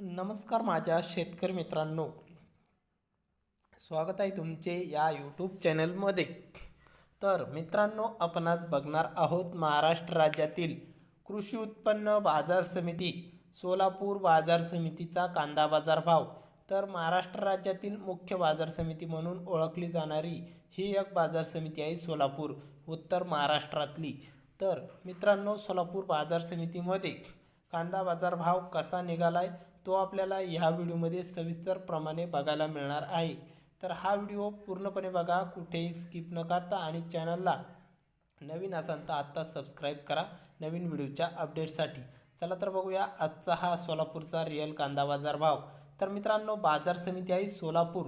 नमस्कार माझ्या शेतकरी मित्रांनो. स्वागत आहे तुमचे या यूट्यूब चॅनलमध्ये तर मित्रांनो आपण आज बघणार आहोत महाराष्ट्र राज्यातील कृषी उत्पन्न बाजार समिती सोलापूर बाजार समितीचा कांदा बाजार भाव. तर महाराष्ट्र राज्यातील मुख्य बाजार समिती म्हणून ओळखली जाणारी ही एक बाजार समिती आहे सोलापूर उत्तर महाराष्ट्रातली. तर मित्रांनो सोलापूर बाजार समितीमध्ये कांदा बाजार भाव कसा निघालाय? तो आपल्याला ह्या व्हिडिओमध्ये सविस्तरप्रमाणे बघायला मिळणार आहे. तर हा व्हिडिओ पूर्णपणे बघा कुठेही स्किप न करता आणि चॅनलला नवीन असाल तर आत्ता सबस्क्राईब करा नवीन व्हिडिओच्या अपडेटसाठी. चला तर बघूया आजचा हा सोलापूरचा रिअल कांदा बाजार भाव. तर मित्रांनो बाजार समिती आहे सोलापूर.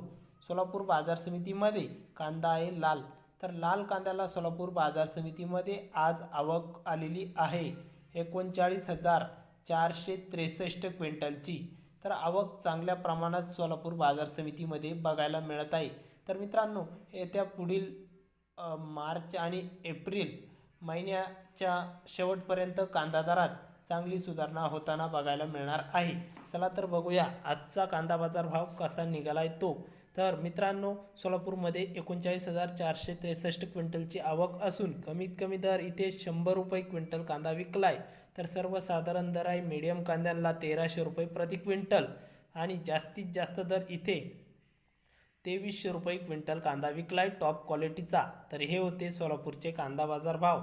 सोलापूर बाजार समितीमध्ये कांदा आहे लाल. तर लाल कांद्याला सोलापूर बाजार समितीमध्ये आज आवक आलेली आहे. एकोणचाळीस हजार चारशे त्रेसष्ट क्विंटलची. तर आवक चांगल्या प्रमाणात सोलापूर बाजार समितीमध्ये बघायला मिळत आहे. तर मित्रांनो येत्या पुढील मार्च आणि एप्रिल महिन्याच्या शेवटपर्यंत कांदा दरात चांगली सुधारणा होताना बघायला मिळणार आहे. चला तर बघूया आजचा कांदा बाजार भाव कसा निघाला आहे तो. तर मित्रांनो सोलापूरमध्ये एकोणचाळीस हजार चारशे त्रेसष्ट क्विंटलची आवक असून कमीत कमी दर इथे शंभर रुपये क्विंटल कांदा विकलाय. तर सर्वसाधारण दर आहे मीडियम कांद्यांना तेराशे रुपये प्रति क्विंटल आणि जास्तीत जास्त दर इथे तेवीसशे रुपये क्विंटल कांदा विकलाय टॉप क्वालिटीचा तर हे होते सोलापूरचे कांदा बाजार भाव.